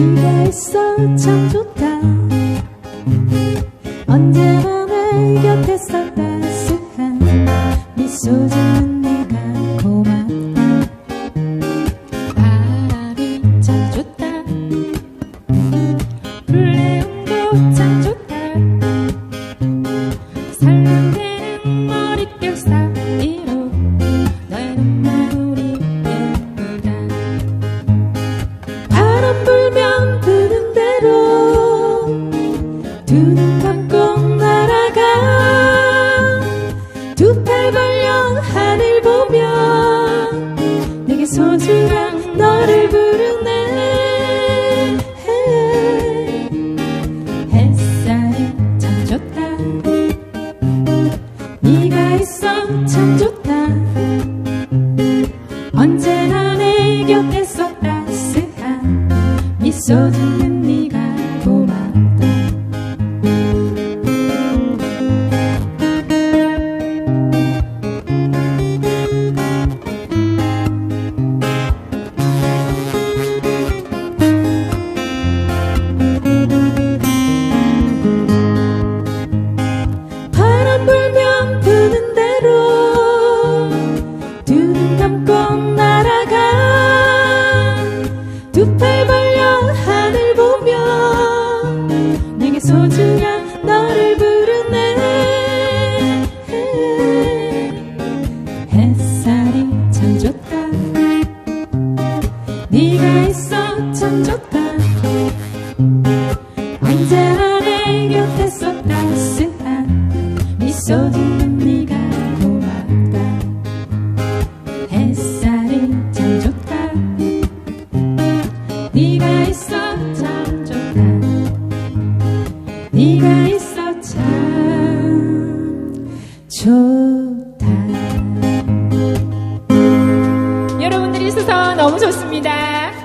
네가 있어 참 좋다. 언제나 내 곁에 서 따스한 미소 짓는 두 눈 감고 날아가. 두 팔 벌려 하늘 보며 내게 소중한 너를 부르네. 햇살이 참 좋다. 네가 있어 참 좋다. 언제나 내 곁에서 따스한 미소 짓는 네가 고맙다 두 팔 벌려 하늘 보며 내게 소중한 너를 부르네. 햇살이 참 좋다. 네가 있어 참 좋다 네가 있어 참 좋다 여러분들이 있어서 너무 좋습니다.